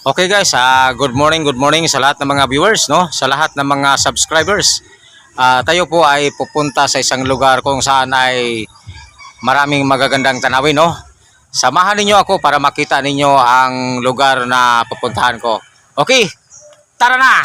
Okay guys, ah, good morning, good morning sa lahat ng mga viewers, no? Sa lahat ng mga subscribers. Ah, tayo po ay pupunta sa isang lugar kung saan ay maraming magagandang tanawin, no? Samahan ninyo ako para makita ninyo ang lugar na pupuntahan ko. Okay, tara na!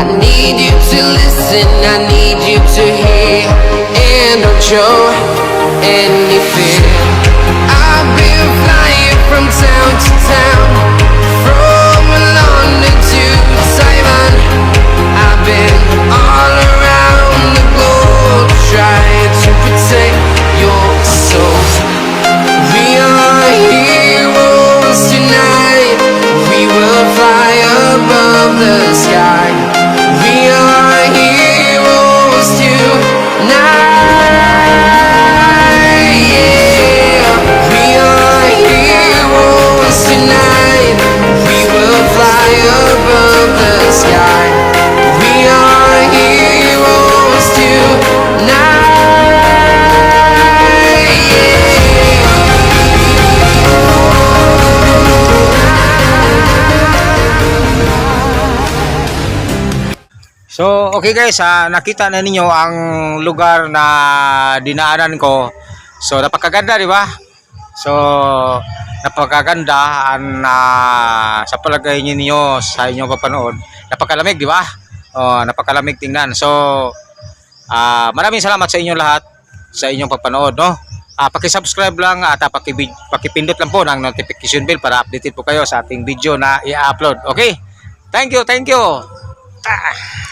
I need you to listen, I need you to hear, and don't show any fear. So, okay guys, ah, nakita na ninyo ang lugar na dinaanan ko. So, napakaganda, di ba? So, napakaganda ang ah, sa palagay ninyo sa inyong papanood. Napakalamig, di ba? Oh, napakalamig tingnan. So, ah, maraming salamat sa inyong lahat sa inyong papanood, no? Ah, paki-subscribe lang at ah, paki pakipindot lang po ng notification bell para updated po kayo sa ating video na i-upload. Okay? Thank you, thank you. Ah.